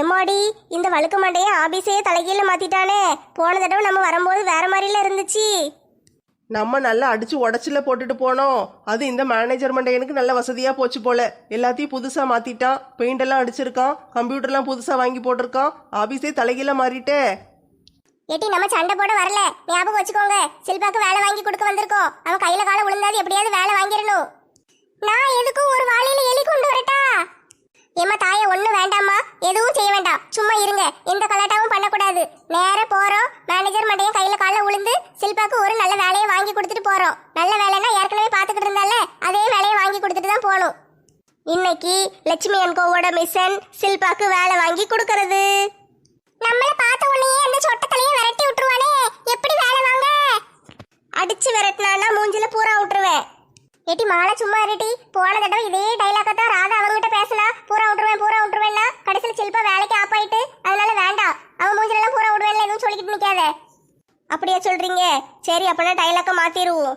எம்மாடி இந்த வழுக்கு மண்டையை ஆபீஸே தலைகீழ மாத்திட்டானே. போன தடவை நம்ம வரும்போது வேற மாதிரில இருந்துச்சு. நம்ம நல்லா அடிச்சு உடச்சில போட்டுட்டு போனோம். அது இந்த மேனேஜர் மண்டையனுக்கு நல்ல வசதியா போச்சு போல. எல்லாத்தையும் புதுசா மாத்திட்டான். பெயிண்ட் எல்லாம் அடிச்சிருக்கான். கம்ப்யூட்டர்லாம் புதுசா வாங்கி போட்டிருக்கான். ஆபீஸே தலைகீழ மாறிட்டே. ஏட்டி நம்ம சண்டை போட வரல. ஞாபகம் வச்சுக்கோங்க. சில்பாக்கு வேலை வாங்கி கொடுக்க வந்திருக்கோம். அவன் கையில கால விழுந்தாது எப்படியாவது வேலை வாங்கிடணும். நான் எதுக்கும் ஒரு வாளியில எலி கொண்டு வரட்டா? ஏமா தாயே ஒண்ணும் வேண்டாம்மா. எதுவும் செய்ய வேண்டாம். சும்மா இருங்க. எந்த கலாட்டாவும் பண்ணக்கூடாது. நேர போறோம். மேனேஜர் மண்டையும் கையில கால விழுந்து சில்பாக்கு ஒரு நல்ல வேலையை வாங்கி கொடுத்துட்டு போறோம். நல்ல வேலைன்னா ஏற்கனவே பாத்துக்கிட்டு இருந்தால அதே வேலையை வாங்கி கொடுத்துட்டு தான் போகணும். இன்னைக்கு லட்சுமி அன்கோவோட மிஷன் சில்பாக்கு வேலை வாங்கி கொடுக்கறது. நம்மள பார்த்த உடனே அந்த சொட்டத்தலையும் விரட்டி விட்டுருவானே. எப்படி வேலை வாங்க? அடிச்சு விரட்டினானா மூஞ்சில பூரா விட்டுருவேன். ஏட்டி மாலை சும்மா இருட்டி போன தடவை இதே டைலாக்க தான் ராதா அவங்ககிட்ட பேசினா. பூரா விட்டுருவேன் பூரா விட்டுருவேன்னா கடைசியில் சில்பா வேலைக்கு ஆப் ஆயிட்டு அதனால வேண்டாம். அவன் மூஞ்சிலெல்லாம் பூரா விடுவேன்ல எதுவும் சொல்லிக்கிட்டு நிற்காத அப்படியா சொல்றீங்க. சரி அப்பனா டைலாக்கை மாத்திருவோம்.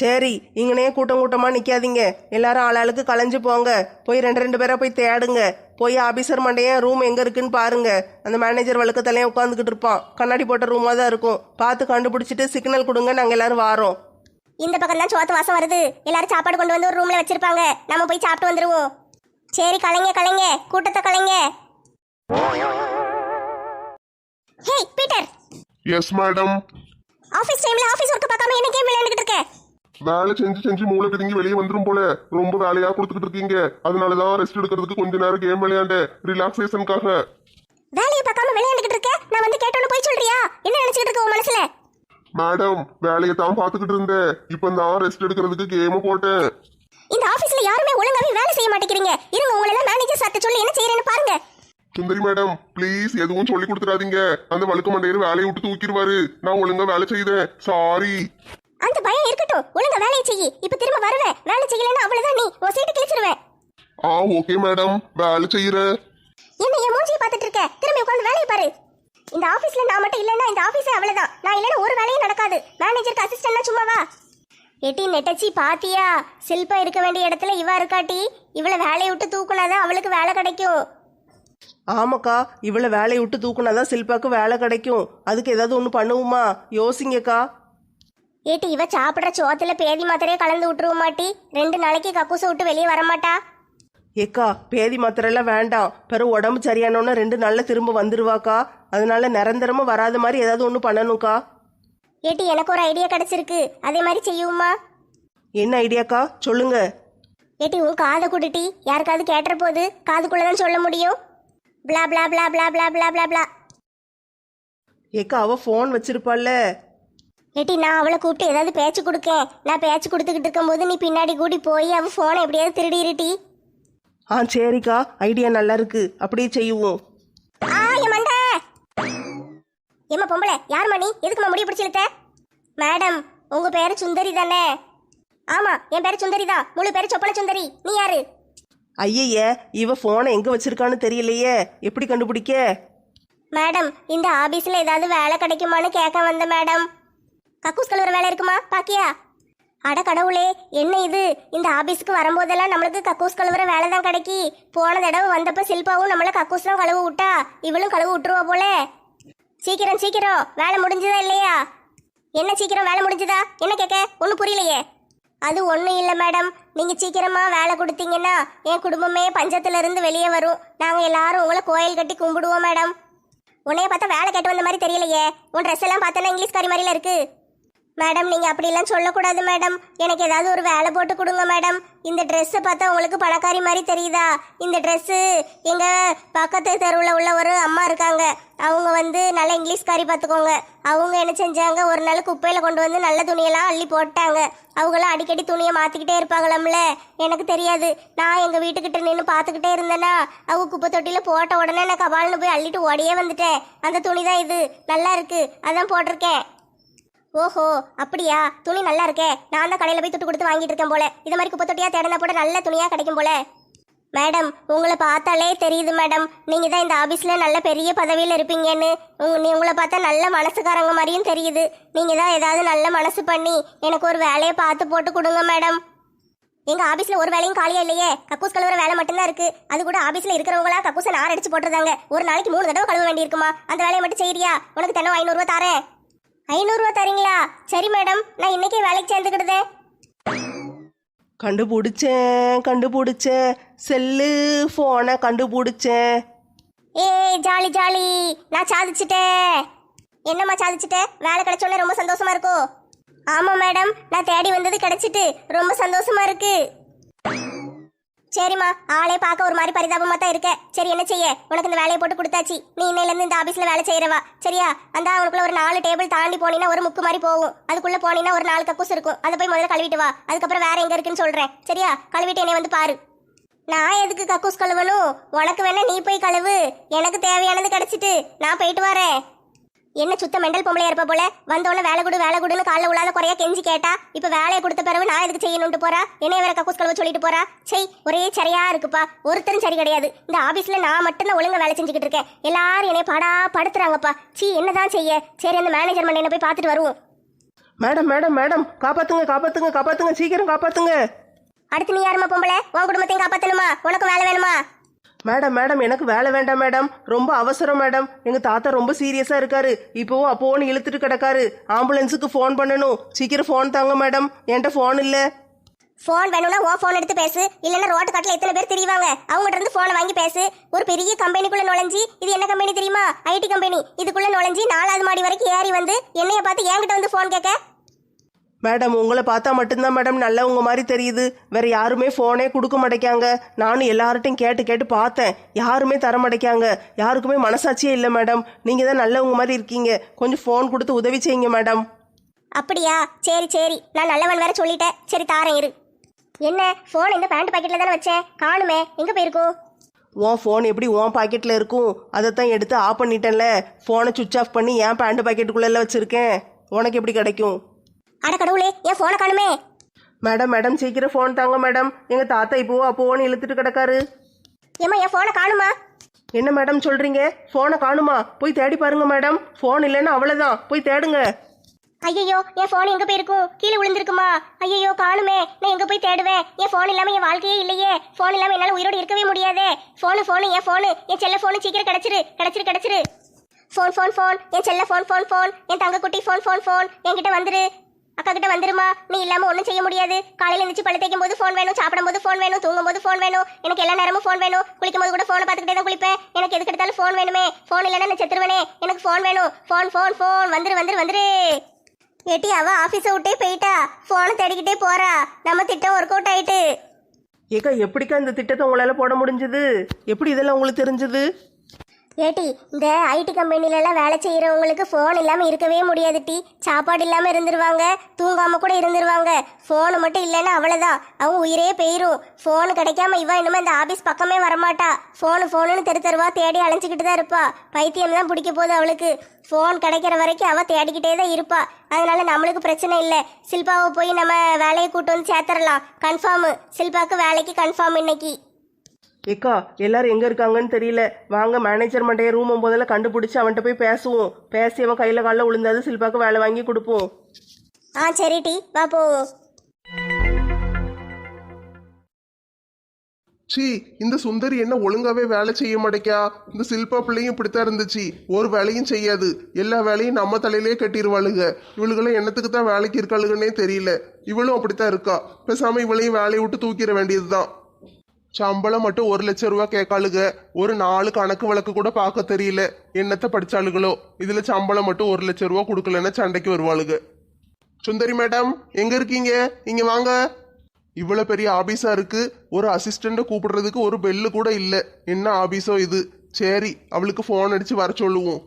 சரி இங்கனே கூட்டம் கூட்டமாக நிற்காதீங்க எல்லாரும் ஆளாளுக்கு கலைஞ்சு போங்க. போய் ரெண்டு ரெண்டு பேராக போய் தேடுங்க. போய் ஆபீசர் மண்டையன் ரூம் எங்கே இருக்குன்னு பாருங்க. அந்த மேனேஜர் வழுக்கத்தலையும் உட்காந்துக்கிட்டு இருப்பான். கண்ணாடி போட்ட ரூமாக தான் இருக்கும். பார்த்து கண்டுபிடிச்சிட்டு சிக்னல் கொடுங்க நாங்கள் எல்லாரும் வாரோம். இந்த பக்கம் தான் சோத்து வாசம் வருது. எல்லாரும் சாப்பாடு கொண்டு வந்து ஒரு ரூம்ல வச்சிருப்பாங்க. நம்ம போய் சாப்பிட்டு வந்துருவோம். சரி கலைங்க கலைங்க. கூட்டத்தை கலைங்க. Hey Peter yes madam office டைம்ல ஆபீஸ் ஒர்க் பார்க்காம என்ன கேம் விளையாண்டுட்டு இருக்க? வேலை செஞ்சு செஞ்சு மூளை பிதுங்கி வெளியே வந்துரும் போல. ரொம்ப வேலையா கொடுத்துக்கிட்டு இருக்கீங்க. அதனாலதான் ரெஸ்ட் எடுக்கிறதுக்கு கொஞ்ச நேரம் கேம் விளையாண்டு ரிலாக்ஸேஷனுக்காக வேலையை பார்க்காம விளையாண்டுட்டு இருக்க? நான் வந்து கேட்டோன்னு போய் சொல்றியா? என்ன நினைச்சிட்டு இருக்க உன் மனசுல? மேடம் வேலையை தான் பார்த்துக்கிட்டு இருந்தேன். இப்போ தான் ரெஸ்ட் எடுக்கிறதுக்கு கேம் போட்டேன். இந்த ஆபீஸ்ல யாருமே ஒழுங்காவே வேலை செய்ய மாட்டேங்கிறீங்க. இருங்க உங்களை எல்லாம் மேனேஜர் சார்ட்ட சொல்லி என்ன செய்யறேன்னு பாருங்க. சுந்தரி மேடம் ப்ளீஸ் எதுவும் சொல்லி கொடுத்துறாதீங்க அந்த வழுக்க மண்டையில வேலையை விட்டு தூக்கிடுவாரு. நான் ஒழுங்கா வேலை செய்தேன். சாரி அந்த பயம் இருக்கட்டும். ஒழுங்கா வேலையை செய்யி இப்ப திரும்ப வருவேன். வேலை செய்யலைன்னா அவ்வளவுதான் நீ. உன் சீட்டு கிழிச்சிருவேன். ஆ ஓகே மேடம். வேலை செய்யறேன் என்ன என் மூஞ்சியை பார்த்துட்டு இருக்க? திரும்பி உட்காந்து வேலையை பாரு. இந்த ஆபீஸ்ல நான் மட்டும் இல்லைன்னா இந்த ஆபீஸே அவ்வளவுதான். நான் இல்லைன்னா ஒரு வேலையும் நடக்காது மேனேஜருக்கு அசிஸ்டன்ட்னா சும்மாவா? எட்டி நெட்டச்சி பாத்தியா? சில்பா இருக்க வேண்டிய இடத்துல இவ இருக்காட்டி இவளை வேலையை விட்டு தூக்குனாதான் அவளுக்கு வேலை கிடைக்கும். ஆமாக்கா இவ்வளவு வேலையை விட்டு தூக்குனாதான் சில்பாக்கு வேலை கிடைக்கும். அதுக்கு ஏதாவது ஒன்று பண்ணுவோமா? யோசிங்கக்கா. ஏட்டி இவ சாப்பிடுற சோத்துல பேதி மாத்திரையே கலந்து விட்டுருவ மாட்டி ரெண்டு நாளைக்கு கக்கூசை விட்டு வெளியே வரமாட்டா? ஏக்கா பேதி மாத்திரையெல்லாம் வேண்டாம். பிறகு உடம்பு சரியானோன்னா ரெண்டு நாள்ல திரும்ப வந்துருவாக்கா. அதனால நிரந்தரமா வராத மாதிரி ஏதாவது ஒன்று பண்ணணும்க்கா. ஏட்டி எனக்கு ஒரு ஐடியா கிடைச்சிருக்கு. அதே மாதிரி செய்யுமா? என்ன ஐடியாக்கா? சொல்லுங்க. ஏட்டி உன் காதை குடுட்டி யாருக்காவது கேட்டுற போது காதுக்குள்ளதான் சொல்ல முடியும். பிளா பிளா பிளா பிளா பிளா பிளா பிளா பிளா ஏக்கா அவ ஃபோன் வச்சிருப்பாள்ல. ஏட்டி நான் அவளை கூப்பிட்டு ஏதாவது பேச்சு கொடுக்கேன். நான் பேச்சு கொடுத்துக்கிட்டு இருக்கும்போது நீ பின்னாடி கூடி போய் அவ ஃபோனை எப்படியாவது திருடிருட்டி ஆ சரிக்கா. ஐடியா நல்லா இருக்கு. அப்படியே செய்வோம் ஏம்மா பொம்பளை யார் நீ? எதுக்குமா முடிய பிடிச்சிருத்த மேடம் உங்க பேரு சுந்தரி தானே? ஆமா என் பேரு சுந்தரி தான். முழு பேரு சொப்பன சுந்தரி. நீ யாரு? ஐயய்ய இவ ஃபோனை எங்க வச்சிருக்கான்னு தெரியலையே. எப்படி கண்டுபிடிக்க? மேடம் இந்த ஆபீஸ்ல ஏதாவது வேலை கிடைக்குமான்னு கேட்க வந்த மேடம். கக்கூஸ் கழுவுற வேலை இருக்குமா? பாக்கியா? அட கடவுளே என்ன இது? இந்த ஆபீஸ்க்கு வரும்போதெல்லாம் நம்மளுக்கு கக்கூஸ் கழுவுற வேலை தான் கிடைக்கி. போன தடவை வந்தப்ப சில்பாவும் நம்மள கக்கூஸ்லாம் கழுவு விட்டா இவளும் கழுவு விட்டுருவா போல. சீக்கிரம் சீக்கிரம். வேலை முடிஞ்சதா இல்லையா? என்ன சீக்கிரம் வேலை முடிஞ்சதா? என்ன கேட்க ஒன்றும் புரியலையே. அது ஒன்றும் இல்லை மேடம். நீங்கள் சீக்கிரமாக வேலை கொடுத்தீங்கன்னா என் குடும்பமே பஞ்சத்திலிருந்து வெளியே வரும். நாங்கள் எல்லாரும் உங்களை கோயில் கட்டி கும்பிடுவோம் மேடம். உன்னைய பார்த்தா வேலை கேட்டு வந்த மாதிரி தெரியலையே. உன் ட்ரெஸ் எல்லாம் பார்த்தோன்னா இங்கிலீஷ்காரி மாதிரில இருக்குது மேடம் நீங்கள் அப்படிலாம் சொல்லக்கூடாது மேடம். எனக்கு ஏதாவது ஒரு வேலை போட்டு கொடுங்க மேடம். இந்த ட்ரெஸ்ஸை பார்த்தா உங்களுக்கு பணக்காரி மாதிரி தெரியுதா? இந்த ட்ரெஸ்ஸு எங்கள் பக்கத்து தெருவில் உள்ள ஒரு அம்மா இருக்காங்க. அவங்க வந்து நல்லா இங்கிலீஷ்காரி பார்த்துக்கோங்க. அவங்க என்ன செஞ்சாங்க? ஒரு நாள் குப்பையில் கொண்டு வந்து நல்ல துணியெல்லாம் அள்ளி போட்டாங்க. அவங்களாம் அடிக்கடி துணியை மாற்றிக்கிட்டே இருப்பாங்களாம்ல? எனக்கு தெரியாது. நான் எங்கள் வீட்டுக்கிட்ட நின்று பார்த்துக்கிட்டே இருந்தேன்னா அவங்க குப்பை தொட்டியில் போட்ட உடனே நான் கபால்னு போய் அள்ளிட்டு ஓடியே வந்துட்டேன். அந்த துணி தான் இது. நல்லா இருக்குது அதான் போட்டிருக்கேன். ஓஹோ அப்படியா? துணி நல்லா இருக்கே. நான் தான் கடையில் போய் துட்டு கொடுத்து வாங்கிட்டு இருக்கேன் போல. இது மாதிரி குப்பை தொட்டியா தேடினா போட நல்ல துணியா கிடைக்கும் போல. மேடம் உங்களை பார்த்தாலே தெரியுது மேடம். நீங்கள் தான் இந்த ஆஃபீஸில் நல்ல பெரிய பதவியில் இருப்பீங்கன்னு. உங்க நீ உங்களை பார்த்தா நல்ல மனசுக்காரங்க மாதிரியும் தெரியுது. நீங்கள் தான் ஏதாவது நல்ல மனசு பண்ணி எனக்கு ஒரு வேலையை பார்த்து போட்டு கொடுங்க மேடம். எங்கள் ஆஃபீஸில் ஒரு வேலையும் காலியாக இல்லையே? கக்கூஸ் கழுவுற வேலை மட்டும்தான் இருக்குது அது கூட ஆஃபீஸில் இருக்கிறவங்களா கக்கூஸை நார் அடிச்சு போட்டுருந்தாங்க ஒரு நாளைக்கு மூணு தடவை கழுவ வேண்டியிருக்குமா? அந்த வேலையை மட்டும் செய்யறியா உனக்கு தினம் ஐநூறுரூவா தரேன். ஐநூறுரூவா தரீங்களா? சரி மேடம் நான் இன்னைக்கே வேலைக்கு சேர்ந்துக்கிடுதே. கண்டுபிடிச்சேன் கண்டுபிடிச்சேன். செல்லு ஃபோனை கண்டுபிடிச்சேன். ஏய் ஜாலி ஜாலி. நான் சாதிச்சிட்டேன். என்னம்மா சாதிச்சிட்டேன் வேலை கிடைச்சோன்னே ரொம்ப சந்தோஷமா இருக்கோ? ஆமா மேடம் நான் தேடி வந்தது கிடைச்சிட்டு ரொம்ப சந்தோஷமா இருக்கு. சரிம்மா ஆளே பார்க்க ஒரு மாதிரி பரிதாபமா தான் இருக்க. சரி என்ன செய்ய? உனக்கு இந்த வேலையை போட்டு கொடுத்தாச்சு. நீ இன்னையில இருந்து இந்த ஆபீஸ்ல வேலை செய்யறவா சரியா? அந்த அவனுக்குள்ள ஒரு நாலு டேபிள் தாண்டி போனீங்கன்னா ஒரு முக்கு மாதிரி போகும். அதுக்குள்ள போனீங்கன்னா ஒரு நாலு கக்கூஸ் இருக்கும். அதை போய் முதல்ல கழுவிட்டு வா. அதுக்கப்புறம் வேற எங்க இருக்குன்னு சொல்றேன். சரியா? கழுவிட்டு என்னை வந்து பாரு. நான் எதுக்கு கக்கூஸ் கழுவணும்? உனக்கு வேணா நீ போய் கழுவு. எனக்கு தேவையானது கிடைச்சிட்டு நான் போயிட்டு வரேன். என்ன சுத்த மெண்டல் பொம்பளையா இருப்ப போல? வந்தோடனே வேலை கொடு வேலை கொடுன்னு காலைல உள்ளாத குறையா கெஞ்சி கேட்டா இப்ப வேலையை கொடுத்த பிறகு நான் எதுக்கு செய்யணும்ட்டு போறா? என்னைய வேற கக்கூஸ் கழுவ சொல்லிட்டு போறா? செய் ஒரே சரியா இருக்குப்பா. ஒருத்தரும் சரி கிடையாது. இந்த ஆபீஸ்ல நான் மட்டும்தான் ஒழுங்கா வேலை செஞ்சுக்கிட்டு இருக்கேன். எல்லாரும் என்னை பாடா படுத்துறாங்கப்பா. சீ என்னதான் செய்ய? சரி அந்த மேனேஜர் மண்டையை போய் பார்த்துட்டு வருவோம். மேடம் மேடம் மேடம் காப்பாத்துங்க காப்பாத்துங்க காப்பாத்துங்க சீக்கிரம் காப்பாத்துங்க. அடுத்து நீ யாருமா பொம்பளை? உன் குடும்பத்தையும் காப்பாத்தணுமா? உனக்கு வேலை வேணுமா? மேடம் மேடம் எனக்கு வேலை வேண்டாம் மேடம். ரொம்ப அவசரம் மேடம். எங்க தாத்தா ரொம்ப சீரியஸா இருக்காரு. இப்போவும் அப்போன்னு இழுத்துட்டு கிடக்காரு. ஆம்புலன்ஸுக்கு ஃபோன் பண்ணணும். சீக்கிரம் ஃபோன் தாங்க மேடம். என்கிட்ட ஃபோன் இல்ல. ஃபோன் வேணும்னா ஓ ஃபோன் எடுத்து பேசு. இல்லைன்னா ரோட்டு காட்டில் எத்தனை பேர் தெரியுவாங்க அவங்ககிட்ட இருந்து ஃபோனை வாங்கி பேசு. ஒரு பெரிய கம்பெனிக்குள்ள நுழைஞ்சி இது என்ன கம்பெனி தெரியுமா? ஐடி கம்பெனி இதுக்குள்ள நுழைஞ்சி நாலாவது மாடி வரைக்கும் ஏறி வந்து என்னைய பார்த்து என்கிட்ட வந்து ஃபோன் கேட்க. மேடம் உங்களை பார்த்தா மட்டும்தான் மேடம் நல்லவங்க மாதிரி தெரியுது. வேற யாருமே ஃபோனே கொடுக்க மாட்டேக்காங்க நானும் எல்லார்ட்டையும் கேட்டு கேட்டு பார்த்தேன். யாருமே தர மாட்டேக்காங்க யாருக்குமே மனசாட்சியே இல்லை மேடம். நீங்க தான் நல்லவங்க மாதிரி இருக்கீங்க. கொஞ்சம் ஃபோன் கொடுத்து உதவி செய்யுங்க மேடம். அப்படியா? சரி சரி. நான் நல்லவன் வேற சொல்லிட்டேன். சரி தாரேன் இரு. என்ன? ஃபோன் இந்த பேண்ட் பாக்கெட்ல தானே வச்சேன் காணுமே. எங்க போயிருக்கும் உன் ஃபோன் எப்படி உன் பாக்கெட்டில் இருக்கும்? அதைத்தான் எடுத்து ஆஃப் பண்ணிட்டேன்ல. ஃபோனை சுவிட்ச் ஆஃப் பண்ணி என் பேண்ட் பாக்கெட்டுக்குள்ளே வச்சுருக்கேன். உனக்கு எப்படி கிடைக்கும்? அட கடவுளே என் ஃபோனை காணுமே. மேடம் மேடம் சீக்கிரம் ஃபோன் தாங்க மேடம். எங்கள் தாத்தா இப்போ அப்போன்னு இழுத்துட்டு கிடக்காரு. ஏம்மா என் ஃபோனை காணுமா? என்ன மேடம் சொல்கிறீங்க ஃபோனை காணுமா? போய் தேடி பாருங்க மேடம். ஃபோன் இல்லைன்னா அவ்வளோதான் போய் தேடுங்க. ஐயோ என் ஃபோன் எங்க போயிருக்கும்? கீழே விழுந்திருக்குமா? ஐயோ காணுமே. நான் எங்க போய் தேடுவேன்? என் ஃபோன் இல்லாம என் வாழ்க்கையே இல்லையே. ஃபோன் இல்லாம என்னால உயிரோடு இருக்கவே முடியாதே. ஃபோனு ஃபோனு என் ஃபோனு என் செல்ல ஃபோனு சீக்கிரம் கிடைச்சிரு. கிடைச்சிரு கிடைச்சிரு. ஃபோன் ஃபோன் ஃபோன் என் செல்ல ஃபோன் ஃபோன் ஃபோன் என் தங்க குட்டி ஃபோன் ஃபோன் ஃபோன் என்கிட்ட வந்துரு. அக்கா கிட்ட வந்துருமா? நீ இல்லாம ஒன்றும் செய்ய முடியாது. காலையில எழுந்திரிச்சு பழு தேய்க்கும் போது ஃபோன் வேணும் சாப்பிடும் போது ஃபோன் வேணும் தூங்கும் போது ஃபோன் வேணும். எனக்கு எல்லா நேரமும் ஃபோன் வேணும். குளிக்கும் போது கூட ஃபோனை பார்த்துக்கிட்டே தான் குளிப்பேன். எனக்கு எதுக்கு எடுத்தாலும் ஃபோன் வேணுமே. ஃபோன் இல்லைன்னா நான் செத்துருவேனே. எனக்கு ஃபோன் வேணும். ஃபோன் ஃபோன் ஃபோன் வந்துரு வந்துரு வந்துரு. ஏட்டி அவ ஆஃபீஸை விட்டே போயிட்டா. போனை தேடிக்கிட்டே போறா. நம்ம திட்டம் ஒர்க் அவுட் ஆயிட்டு. ஏக்கா எப்படிக்கா இந்த திட்டத்தை உங்களால் போட முடிஞ்சது? எப்படி இதெல்லாம் உங்களுக்கு தெரிஞ்சது? ஏட்டி இந்த ஐடி கம்பெனிலலாம் வேலை செய்கிறவங்களுக்கு ஃபோன் இல்லாமல் இருக்கவே முடியாது டி. சாப்பாடு இல்லாமல் இருந்துருவாங்க தூங்காமல் கூட இருந்துருவாங்க. ஃபோனு மட்டும் இல்லைன்னா அவ்வளோதான் அவன் உயிரே போயிரும். ஃபோனு கிடைக்காம இவன் இனிமேல் இந்த ஆஃபீஸ் பக்கமே வரமாட்டா. ஃபோனு ஃபோனுன்னு தெரு தெருவா தேடி அலைஞ்சிக்கிட்டு தான் இருப்பா. பைத்தியம் தான் பிடிக்க போகுது அவளுக்கு. ஃபோன் கிடைக்கிற வரைக்கும் அவள் தேடிக்கிட்டே தான் இருப்பா. அதனால நம்மளுக்கு பிரச்சனை இல்லை. சில்பாவை போய் நம்ம வேலையை கூட்டு வந்து சேர்த்துடலாம் கன்ஃபார்மு சில்பாவுக்கு வேலைக்கு கன்ஃபார்ம் இன்னைக்கு. ஏக்கா எல்லாரும் எங்கே இருக்காங்கன்னு தெரியல. வாங்க மேனேஜர் மண்டைய ரூம் முதல்ல கண்டுபிடிச்சி அவன்கிட்ட போய் பேசுவோம். பேசி அவன் கையில் காலில் விழுந்தாது சில்பாக்கு வேலை வாங்கி கொடுப்போம். ஆ சரி டி. வா போவோம் சீ இந்த சுந்தரி என்ன ஒழுங்காவே வேலை செய்ய மாட்டேக்கா. இந்த சில்பா பிள்ளையும் இப்படித்தான் இருந்துச்சு. ஒரு வேலையும் செய்யாது. எல்லா வேலையும் நம்ம தலையிலே கட்டிடுவாளுங்க இவளுகளும் என்னத்துக்கு தான் வேலைக்கு இருக்காளுங்கன்னே தெரியல. இவளும் அப்படித்தான் இருக்கா. பேசாம இவளையும் வேலையை விட்டு தூக்கிட வேண்டியதுதான். சம்பளம் மட்டும் ஒரு லட்சம் ரூபா கேட்காளுங்க ஒரு நாலு கணக்கு வழக்கு கூட பார்க்க தெரியல. என்னத்தை படிச்சாளுகளோ? இதுல சம்பளம் மட்டும் ஒரு லட்சம் ரூபா கொடுக்கலன்னா சண்டைக்கு வருவாளுங்க சுந்தரி மேடம் எங்க இருக்கீங்க? இங்க வாங்க. இவ்வளோ பெரிய ஆபீஸா இருக்கு. ஒரு அசிஸ்டண்ட்டை கூப்பிடுறதுக்கு ஒரு பெல்லு கூட இல்லை. என்ன ஆபீஸோ இது? சரி அவளுக்கு ஃபோன் அடிச்சு வர சொல்லுவோம்.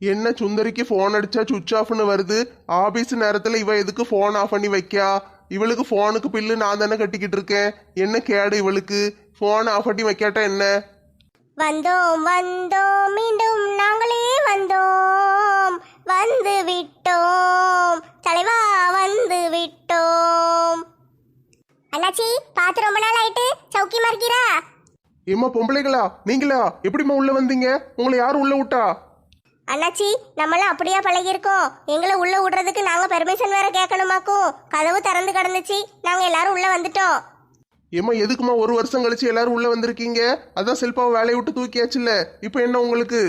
என்ன சுந்தரிக்கு ஃபோன் அடிச்சா சுவிச் ஆஃப்னு வருது? ஆபீஸ் நேரத்தில் இவ எதுக்கு ஃபோன் ஆஃப் பண்ணி வைக்கா? இவளுக்கு ஃபோனுக்கு பில்லு நான் தானே கட்டிக்கிட்டு இருக்கேன். என்ன கேடு இவளுக்கு? ஃபோன் ஆஃப் பண்ணி வைக்காட்டா என்ன? வந்தோம் வந்தோம் மீண்டும் நாங்களே வந்தோம். வந்து விட்டோம். தலைவா வந்து விட்டோம். அண்ணாச்சி பார்த்து ரொம்ப நாள் ஆயிட்டு சௌக்கியமா இருக்கீரா? ஏம்மா பொம்பளைகளா? நீங்களா? எப்படிம்மா உள்ள வந்தீங்க? உங்களை யார் உள்ள விட்டா? அண்ணாச்சி நம்மளாம் அப்படியா பழகியிருக்கோம். எங்களை உள்ள விடுறதுக்கு நாங்க பெர்மிஷன் வேற கேட்கணுமாக்கும். கதவு திறந்து கிடந்துச்சு. நாங்க எல்லாரும் உள்ள வந்துட்டோம். ஏம்மா எதுக்குமா ஒரு வருஷம் கழிச்சு எல்லாரும் உள்ள வந்திருக்கீங்க? அதான் சில்பாவை வேலையை விட்டு தூக்கியாச்சுல்ல. இப்போ என்ன உங்களுக்கு?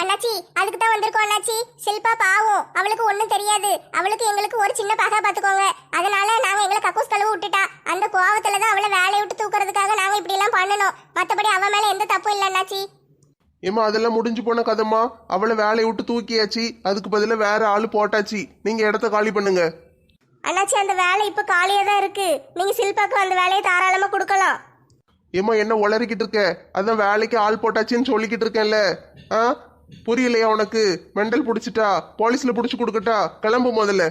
அண்ணாச்சி அதுக்கு தான் வந்திருக்கோம் அண்ணாச்சி. ஷில்பா பாவம். அவளுக்கு ஒன்றும் தெரியாது. அவளுக்கு எங்களுக்கு ஒரு சின்ன பகை பார்த்துக்கோங்க. அதனால நாங்க எங்களை கக்கூஸ் கழுவு விட்டுட்டா. அந்த கோவத்துல தான் அவளை வேலையை விட்டு தூக்குறதுக்காக நாங்க இப்படி எல்லாம் பண்ணணும். மத்தபடி அவ மேல எந்த தப்பும் இல்லை அண்ணாச்சி. ஏம்மா அதெல்லாம் முடிஞ்சு போன கதைம்மா. அவளை வேலையை விட்டு தூக்கியாச்சு. அதுக்கு பதிலாக வேற ஆள் போட்டாச்சு. நீங்க இடத்த காலி பண்ணுங்க. அண்ணாச்சி அந்த வேலை இப்ப காலியா தான் இருக்கு. நீங்க ஷில்பாக்கு அந்த வேலையை தாராளமா கொடுக்கலாம். ஏம்மா என்ன உளறிக்கிட்டு இருக்க? அதான் வேலைக்கு ஆள் போட்டாச்சுன்னு சொல்லிக்கிட்டு இருக்கேன்ல. ஆ? புரியலையா உனக்கு? மெண்டல் பிடிச்சிட்டா? போலீஸ்ல பிடிச்சி கொடுக்கட்டா? கிளம்பு முதல்ல.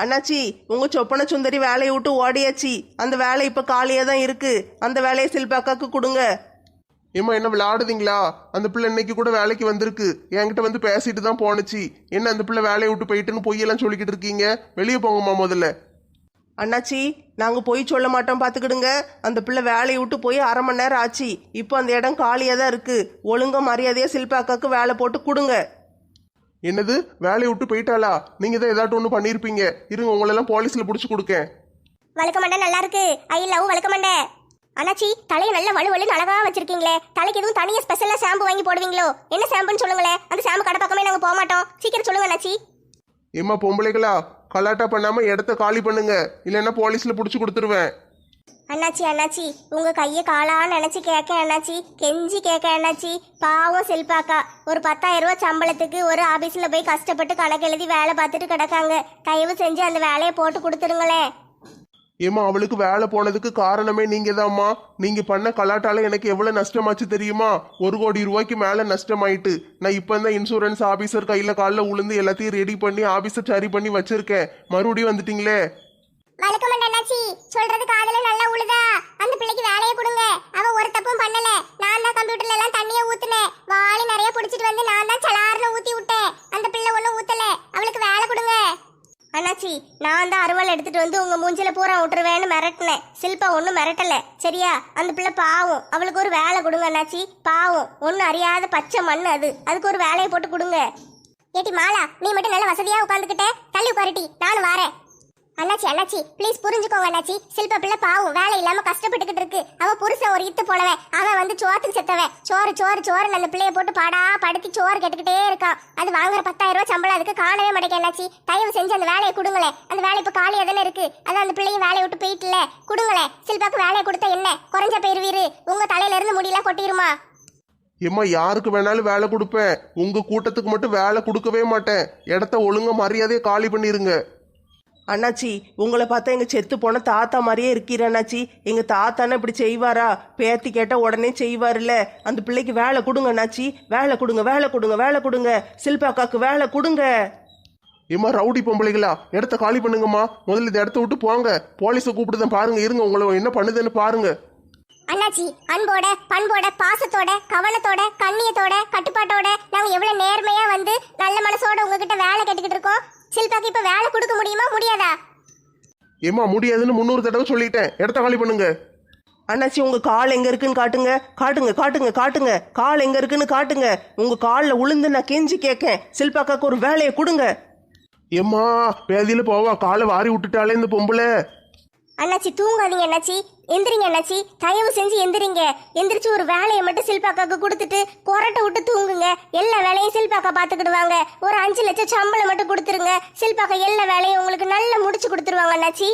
அண்ணாச்சி உங்க சொப்பன சுந்தரி வேலையை விட்டு ஓடியாச்சு. அந்த வேலை இப்ப காலியா தான் இருக்கு. அந்த வேலையை சில்பாக்காக்கு கொடுங்க. ஏம்மா என்ன விளையாடுதீங்களா? அந்த பிள்ளை இன்னைக்கு கூட வேலைக்கு வந்திருக்கு. என்கிட்ட வந்து பேசிட்டு தான் போனுச்சு என்ன அந்த பிள்ளை வேலையை விட்டு போயிட்டுன்னு பொய்யெல்லாம் சொல்லிக்கிட்டு இருக்கீங்க? வெளியே போங்கம்மா முதல்ல. அண்ணாச்சி நாங்க போய் சொல்ல மாட்டோம் பாத்துக்கிடுங்க. அந்த பிள்ளை வேலையை விட்டு போய் அரை மணி நேரம் ஆச்சு. இப்போ அந்த இடம் காலியா தான் இருக்கு. ஒழுங்கா மரியாதையா சில்பாக்காக்கு வேலை போட்டு கொடுங்க. என்னது? வேலையை விட்டு போயிட்டாளா? நீங்க தான் ஏதாட்டும் ஒன்று பண்ணியிருப்பீங்க இருங்க உங்களெல்லாம் போலீஸ்ல பிடிச்சி கொடுக்கேன். வழுக்க மண்டை நல்லா இருக்கு. ஐ லவ் வழுக்க மண்டை. அண்ணாச்சி தலையை நல்ல வலு வலுன்னு அழகா வச்சிருக்கீங்களே. தலைக்கு எதுவும் தனியா ஸ்பெஷலா ஷாம்பு வாங்கி போடுவீங்களோ? என்ன ஷாம்புன்னு சொல்லுங்களேன் அந்த ஷாம்பு கடை பக்கமே நாங்க போக மாட்டோம். சீக்கிரம் சொல்லுங்க அண்ணாச்சி. ஏம்மா பொம்பளைகளா? கலாட்டா பண்ணாம இடத்த காலி பண்ணுங்க. இல்லைன்னா போலீஸ்ல பிடிச்சி கொடுத்துருவேன். அண்ணாச்சி அண்ணாச்சி உங்க கையை காலா நினைச்சு கேட்க அண்ணாச்சி. கெஞ்சி கேட்க அண்ணாச்சி. பாவம் செல்பாக்கா. ஒரு பத்தாயிரம் ரூபாய் சம்பளத்துக்கு ஒரு ஆபீஸ்ல போய் கஷ்டப்பட்டு கணக்கு எழுதி வேலை பார்த்துட்டு கிடக்காங்க. தயவு செஞ்சு அந்த வேலையை போட்டு கொடுத்துருங்களேன். ஏம்மா அவளுக்கு வேலை போனதுக்கு காரணமே நீங்க தான்மா நீங்க பண்ண கலாட்டால எனக்கு எவ்வளவு நஷ்டமாச்சு தெரியுமா? ஒரு கோடி ரூபாய்க்கு மேல நஷ்டமாயிட்டு. நான் இப்போ தான் இன்சூரன்ஸ் ஆபீசர் கையில காலில் உளுந்து எல்லாத்தையும் ரெடி பண்ணி ஆபீசர் சரி பண்ணி வச்சிருக்கேன். மறுபடியும் வந்துட்டீங்களே? வணக்கம் அண்ணாச்சி. சொல்றது காதுல நல்லா உழுதா? அந்த பிள்ளைக்கு வேலையை கொடுங்க. அவ ஒரு தப்பும் பண்ணல. நான் தான் கம்ப்யூட்டர்ல எல்லாம் தண்ணியை ஊத்துனேன். வாளி நிறைய புடிச்சிட்டு வந்து நான் தான் சலார்னு ஊத்தி விட்டேன். அந்த பிள்ளை ஒண்ணும் ஊத்தல. அவளுக்கு வேலை கொடுங்க. அண்ணாச்சி நான் தான் அருவாள் எடுத்துட்டு வந்து உங்க மூஞ்சில பூரா விட்டுருவேன்னு மிரட்டினேன். சில்பா ஒன்றும் மிரட்டல. சரியா? அந்த பிள்ளை பாவம். அவளுக்கு ஒரு வேலை கொடுங்க அண்ணாச்சி. பாவம். ஒன்றும் அறியாத பச்சை மண் அது. அதுக்கு ஒரு வேலையை போட்டு கொடுங்க. ஏட்டி மாலா நீ மட்டும் நல்ல வசதியா உட்காந்துக்கிட்ட தள்ளி உட்காரட்டி நானும் வரேன். அண்ணாச்சி அண்ணாச்சி ப்ளீஸ் புரிஞ்சுக்கோங்க அண்ணாச்சி. சில்ப பிள்ளை பாவம் வேலை இல்லாம கஷ்டப்பட்டுக்கிட்டு இருக்கு. அவ புருஷன் ஒரு இத்து போலவன் அவன் வந்து சோத்துக்கு செத்தவன் சோறு சோறு சோறு அந்த பிள்ளைய போட்டு பாடா படுத்தி சோறு கேட்டுக்கிட்டே இருக்கான் அது வாங்குற பத்தாயிரம் ரூபாய் சம்பளம் அதுக்கு காணவே மாட்டேங்க அண்ணாச்சி. தயவு செஞ்சு அந்த வேலையை கொடுங்களேன். அந்த வேலை இப்போ காலியாக தானே இருக்கு. அது அந்த பிள்ளையும் வேலையை விட்டு போயிட்டுல. கொடுங்களேன். சில்பாக்கு வேலையை கொடுத்தா என்ன? குறைஞ்ச போயிருவீரு உங்க தலையில இருந்து முடியெல்லாம் கொட்டிருமா? ஏம்மா யாருக்கு வேணாலும் வேலை கொடுப்பேன். உங்க கூட்டத்துக்கு மட்டும் வேலை கொடுக்கவே மாட்டேன். இடத்த ஒழுங்கா மரியாதையை காலி பண்ணிருங்க. அண்ணாச்சி உங்களை பார்த்தா எங்க செத்து போன தாத்தா மாதிரியே இருக்கீர அண்ணாச்சி. எங்க தாத்தானே இப்படி செய்வாரா? பேத்தி கேட்டா உடனே செய்வாருல்ல. அந்த பிள்ளைக்கு வேலை கொடுங்க அண்ணாச்சி. வேலை கொடுங்க வேலை கொடுங்க வேலை கொடுங்க. சில்பாக்காக்கு வேலை கொடுங்க. ஏம்மா ரவுடி பொம்பளைகளா? இடத்த காலி பண்ணுங்கம்மா. முதல்ல இந்த இடத்த விட்டு போங்க. போலீஸை கூப்பிடுதான் பாருங்க. இருங்க உங்களை என்ன பண்ணுதுன்னு பாருங்க. அண்ணாச்சி அன்போட பண்போட பாசத்தோட கவனத்தோட கண்ணியத்தோட கட்டுப்பாட்டோட நாங்க எவ்வளவு நேர்மையா வந்து நல்ல மனசோட உங்ககிட்ட வேலை கேட்டுக்கிட்டு இருக்கோம். சில்பாக்கு இப்ப வேலை கொடுக்க முடியுமா முடியாதா? ஏம்மா முடியாதுன்னு முந்நூறு தடவை சொல்லிட்டேன். இடத்த காலி பண்ணுங்க. அண்ணாச்சி உங்க கால் எங்க இருக்குன்னு காட்டுங்க. காட்டுங்க காட்டுங்க காட்டுங்க. கால் எங்க இருக்குன்னு காட்டுங்க. உங்க காலில் உளுந்து நான் கெஞ்சி கேட்கேன் சில்பாக்காக்கு ஒரு வேலையை கொடுங்க. ஏம்மா பேதியில போவா. காலை வாரி விட்டுட்டாலே இந்த பொம்பளை. அண்ணாச்சி தூங்காதீங்க அண்ணாச்சி. எந்திரிங்க அண்ணாச்சி. தயவு செஞ்சு எந்திரிங்க. எந்திரிச்சு ஒரு வேலையை மட்டும் சில்பாக்காக்கு கொடுத்துட்டு கொரட்டை விட்டு தூங்குங்க. எல்லா வேலையும் சில்பாக்கா பார்த்துக்கிடுவாங்க. ஒரு அஞ்சு லட்சம் சம்பளம் மட்டும் கொடுத்துருங்க. சில்பாக்கா எல்லா வேலையும் உங்களுக்கு நல்லா முடிச்சு கொடுத்துருவாங்க அண்ணாச்சி.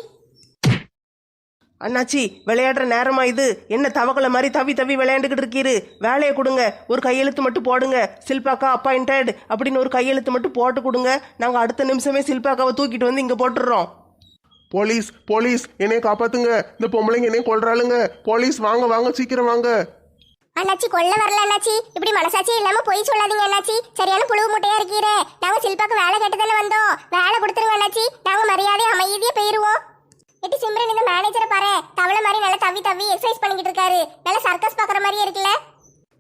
அண்ணாச்சி விளையாடுற நேரமா இது? என்ன தவக்கலை மாதிரி தவி தவி விளையாண்டுக்கிட்டு இருக்கீரு? வேலையை கொடுங்க. ஒரு கையெழுத்து மட்டும் போடுங்க. சில்பாக்கா அப்பாயிண்டட் அப்படின்னு ஒரு கையெழுத்து மட்டும் போட்டு கொடுங்க. நாங்கள் அடுத்த நிமிஷமே சில்பாக்காவை தூக்கிட்டு வந்து இங்கே போட்டுடுறோம். போலீஸ் போலீஸ் என்னைய காப்பாத்துங்க. இந்த பொம்பளைங்க என்னைய கொல்றாளுங்க. போலீஸ் வாங்க வாங்க சீக்கிரம் வாங்க. அண்ணாச்சி கொல்ல வரல அண்ணாச்சி. இப்படி மனசாட்சி இல்லாம போய் சொல்லாதீங்க அண்ணாச்சி. சரியான புழுவு முட்டையா இருக்கீரே. நாங்க சில்பாக்கு வேலை கேட்டு தானே வந்தோம். வேலை கொடுத்துருங்க அண்ணாச்சி. நாங்க மரியாதை அமைதியா போயிருவோம். எட்டி சிம்ரன் இந்த மேனேஜரை பாரு தவளை மாதிரி நல்லா தவி தவி எக்ஸசைஸ் பண்ணிக்கிட்டு இருக்காரு. நல்ல சர்க்கஸ் பாக்குற மாதிரியே இருக்குல்ல?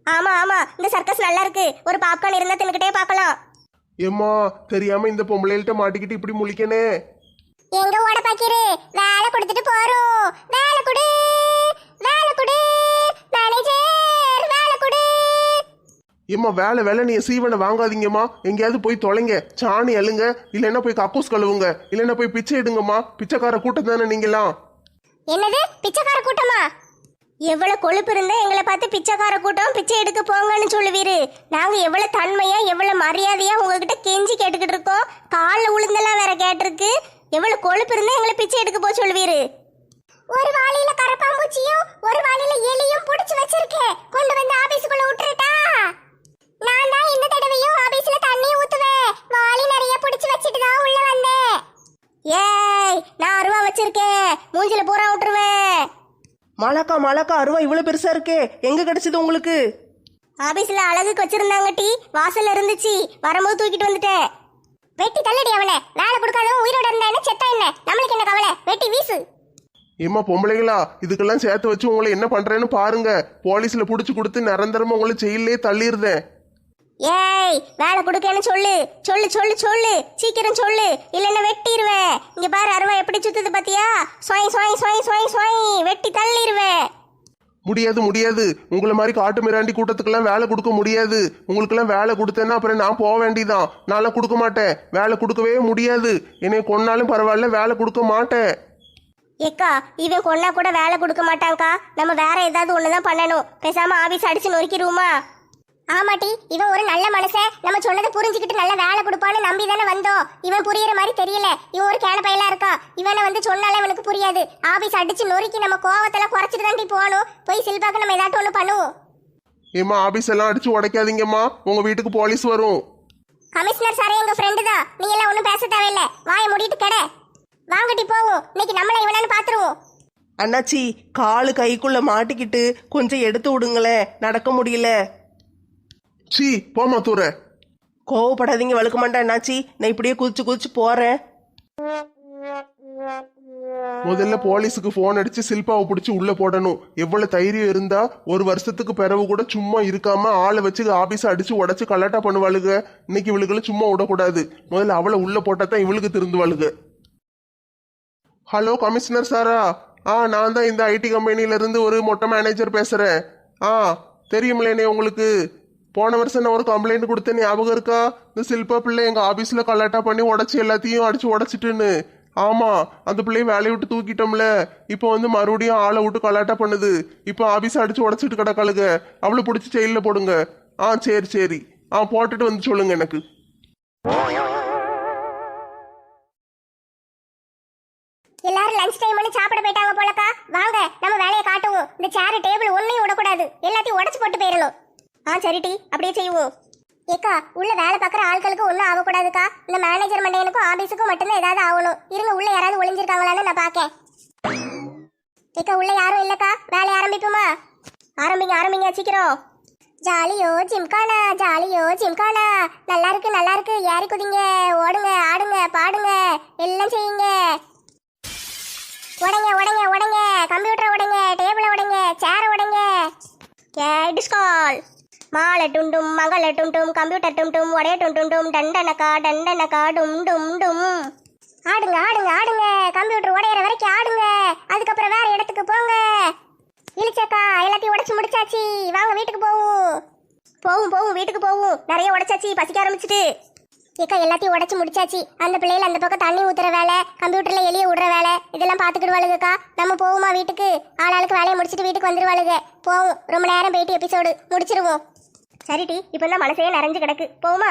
ஆமா ஆமா. இந்த சர்க்கஸ் நல்லா இருக்கு. ஒரு பாப்கார்ன் இருந்தா தின்னுக்கிட்டே பார்க்கலாம். ஏம்மா தெரியாம இந்த பொம்பளைகள்ட்ட மாட்டிக்கிட்டு இப்படி முழிக்கனே? எங்க ஓட பாக்கிரு? வேலை கொடுத்துட்டு போறோம் வேலை கொடு. வேலை கொடு. மேனேஜர் வேலை கொடு. ஏம்மா வேலை வேலை நீ சீவனை வாங்காதீங்கம்மா. எங்கேயாவது போய் தொலைங்க. சாணி அழுங்க இல்லைன்னா போய் கக்கூஸ் கழுவுங்க. இல்லைன்னா போய் பிச்சை எடுங்கம்மா. பிச்சைக்கார கூட்டம் தானே நீங்களாம் என்னது? பிச்சைக்கார கூட்டமா? எவ்வளவு கொழுப்பு இருந்தா எங்களை பார்த்து பிச்சைக்கார கூட்டம் பிச்சை எடுக்க போங்கன்னு சொல்லுவீரு. நாங்க எவ்வளவு தன்மையா எவ்வளவு மரியாதையா உங்ககிட்ட கெஞ்சி கேட்டுக்கிட்டு இருக்கோம். காலில் உளுந்தெல்லாம் வேற கேட்டிருக்கு. எவ்வளவு கொழுப்பு இருந்தா எங்களை பிச்சை எடுக்க போக சொல்லுவீரு ஒரு வாளியில கரப்பாம்பூச்சியும் ஒரு வாளியில எலியும் புடிச்சு வச்சிருக்கேன் கொண்டு வந்து ஆபீஸ்க்குள்ள விட்டுருட்டா நான் தான் இந்த தடவையும் ஆபீஸ்ல தண்ணி ஊத்துவேன். வாளி நிறைய புடிச்சு வச்சிட்டு தான் உள்ள வந்தேன். ஏய் நான் அருவா வச்சிருக்கேன் மூஞ்சில பூரா விட்டுருவேன் மலக்கா மலக்கா அருவா இவ்வளோ பெருசா இருக்கே. எங்க கிடைச்சது உங்களுக்கு? ஆபீஸ்ல அழகுக்கு வச்சிருந்தாங்க டீ. வாசல்ல இருந்துச்சு. வரும்போது தூக்கிட்டு வந்துட்டேன். வெட்டி தள்ளடி அவனை. வேலை கொடுக்காதவன் உயிரோட இருந்தா செத்தா என்ன? நம்மளுக்கு என்ன கவலை? வெட்டி வீசு. ஏம்மா பொம்பளைங்களா இதுக்கெல்லாம் சேர்த்து வச்சு உங்களை என்ன பண்றேன்னு பாருங்க. போலீஸ்ல புடிச்சு கொடுத்து நிரந்தரமா உங்களை ஜெயிலே தள்ளிடுதேன் ஏய் வேலை கொடுக்கன்னு சொல்லு. சொல்லு சொல்லு சொல்லு. சீக்கிரம் சொல்லு. இல்லைன்னா வெட்டிடுவேன் இங்க பாரு அருவா எப்படி சுத்துது பாத்தியா? சொய் சொய் சொய் சொய் சொய். வெட்டி தள்ளிடுவேன் முடியாது முடியாது. உங்களை மாதிரி காட்டு மிராண்டி கூட்டத்துக்கெல்லாம் வேலை கொடுக்க முடியாது. உங்களுக்கெல்லாம் வேலை கொடுத்தேன்னா அப்புறம் நான் போக வேண்டிதான் நான்லாம் கொடுக்க மாட்டேன். வேலை கொடுக்கவே முடியாது. என்னை கொன்னாலும் பரவாயில்ல வேலை கொடுக்க மாட்டேன். ஏக்கா இவன் கொன்னா கூட வேலை கொடுக்க மாட்டாங்கக்கா நம்ம வேற ஏதாவது ஒண்ணுதான் பண்ணணும். பேசாம ஆபீஸ் அடிச்சு நொறுக்கிடுவோமா? ஆமாட்டி இவன் ஒரு நல்ல மனுஷன். நம்ம சொன்னதை புரிஞ்சுக்கிட்டு நல்ல வேலை கொடுப்பான்னு நம்பி தானே வந்தோம். இவன் புரியுற மாதிரி தெரியல. இவன் ஒரு கேன பையலா இருக்கா? இவனை வந்து சொன்னாலே இவனுக்கு புரியாது. ஆபீஸ் அடிச்சு நொறுக்கி நம்ம கோவத்தெல்லாம் குறைச்சிட்டு தாண்டி போகணும். போய் சில்பாக்கு நம்ம ஏதாட்டும் ஒன்று பண்ணுவோம். ஏம்மா ஆபீஸ் எல்லாம் அடிச்சு உடைக்காதீங்கம்மா. உங்க வீட்டுக்கு போலீஸ் வரும். கமிஷனர் சாரே எங்க ஃப்ரெண்டு தான். நீ எல்லாம் ஒன்றும் பேச தேவையில்ல. வாயை மூடிட்டு கடை. வாங்கட்டி போவோம். இன்னைக்கு நம்மள இவனான்னு பாத்துருவோம் அண்ணாச்சி காலு கைக்குள்ள மாட்டிக்கிட்டு கொஞ்சம் எடுத்து விடுங்களேன். நடக்க முடியல. சீ போமா தூர. கோவப்படாதீங்க வழுக்க மாட்டேன். அண்ணாச்சி நான் இப்படியே குதிச்சு குதிச்சு போறேன். முதல்ல போலீஸுக்கு ஃபோன் அடிச்சு சில்பாவை பிடிச்சி உள்ள போடணும். எவ்வளவு தைரியம் இருந்தா ஒரு வருஷத்துக்கு பிறகு கூட சும்மா இருக்காம ஆளை வச்சு ஆபீஸ் அடிச்சு உடைச்சு கலாட்டா பண்ணுவாளுங்க இன்னைக்கு இவளுகளை சும்மா விடக்கூடாது. முதல்ல அவளை உள்ள போட்டா தான் இவளுக்கு திருந்துவாளுங்க ஹலோ கமிஷனர் சாரா ஆ நான் தான் இந்த ஐடி கம்பெனில இருந்து ஒரு மொட்டை மேனேஜர் பேசுறேன். ஆ தெரியுமில்லேனே உங்களுக்கு. போன வருஷம் நான் ஒரு கம்ப்ளைண்ட் கொடுத்தேன். ஞாபகம் இருக்கா? இந்த சில்பா பிள்ளை எங்க ஆபீஸ்ல கலாட்டா பண்ணி உடச்சி எல்லாத்தையும் அடிச்சு உடச்சிட்டுன்னு. ஆமா அந்த பிள்ளைய வேலையை விட்டு தூக்கிட்டோம்ல. இப்போ வந்து மறுபடியும் ஆளை விட்டு கலாட்டா பண்ணுது. இப்போ ஆபீஸ் அடிச்சு உடச்சிட்டு கிடக்காளுங்க அவளை பிடிச்சி செயலில் போடுங்க. ஆ சரி சரி. ஆ போட்டுட்டு வந்து சொல்லுங்க எனக்கு. எல்லாரும் லஞ்ச் டைம் பண்ணி சாப்பிட போயிட்டாங்க போலக்கா. வாங்க நம்ம வேலையை காட்டுவோம். இந்த சேர் டேபிள் ஒன்னையும் விடக்கூடாது. எல்லாத்தையும் உடச்சு போட்டு போயிடணும். ஆ சரிடி அப்படியே செய்வோம். ஏக்கா உள்ள வேலை பார்க்குற ஆட்களுக்கு ஒன்றும் ஆகக்கூடாதுக்கா. இந்த மேனேஜர் மண்டையனுக்கும் ஆஃபீஸுக்கும் மட்டும்தான் ஏதாவது ஆகணும். இருங்க உள்ள யாராவது ஒளிஞ்சிருக்காங்களான்னு நான் பார்க்கேன். ஏக்கா உள்ள யாரும் இல்லைக்கா? வேலை ஆரம்பிப்போமா? ஆரம்பிங்க ஆரம்பிங்க சீக்கிரம். ஜாலியோ ஜிம்கானா ஜாலியோ ஜிம்கானா. நல்லா இருக்கு நல்லா இருக்கு. ஏறி குதிங்க ஓடுங்க ஆடுங்க பாடுங்க. எல்லாம் செய்யுங்க. உடங்க உடங்க உடைங்க. கம்ப்யூட்டர் உடைங்க டேபிள உடைங்க சேர் உடைங்க. கால் மாலை டுண்டும் மங்கள டுண்டும் கம்ப்யூட்டர் டுண்டும் உடைய டும் டண்டனக்கா டண்டனக்கா டும் டும் டும். ஆடுங்க ஆடுங்க ஆடுங்க. கம்ப்யூட்டர் உடையிற வரைக்கும் ஆடுங்க. அதுக்கப்புறம் வேற இடத்துக்கு போங்க. இழிச்சக்கா எல்லாத்தையும் உடைச்சு முடிச்சாச்சு. வாங்க வீட்டுக்கு போவோம். போவும் போவும் வீட்டுக்கு போவும். நிறைய உடைச்சாச்சு பசிக்க ஆரம்பிச்சிட்டு. ஏக்கா எல்லாத்தையும் உடைச்சி முடிச்சாச்சு. அந்த பிள்ளைகள் அந்த பக்கம் தண்ணி ஊத்துற வேலை கம்ப்யூட்டர்ல எலிய விடுற வேலை இதெல்லாம் பாத்துக்கிடுவாளுங்கக்கா நம்ம போவோமா வீட்டுக்கு? ஆளாளுக்கு வேலையை முடிச்சிட்டு வீட்டுக்கு வந்துருவாளுங்க. போவோம். ரொம்ப நேரம் போயிட்டு எபிசோடு முடிச்சிருவோம். சரிடி இப்போ தான் மனசே நிறைஞ்சு கிடக்கு. போமா?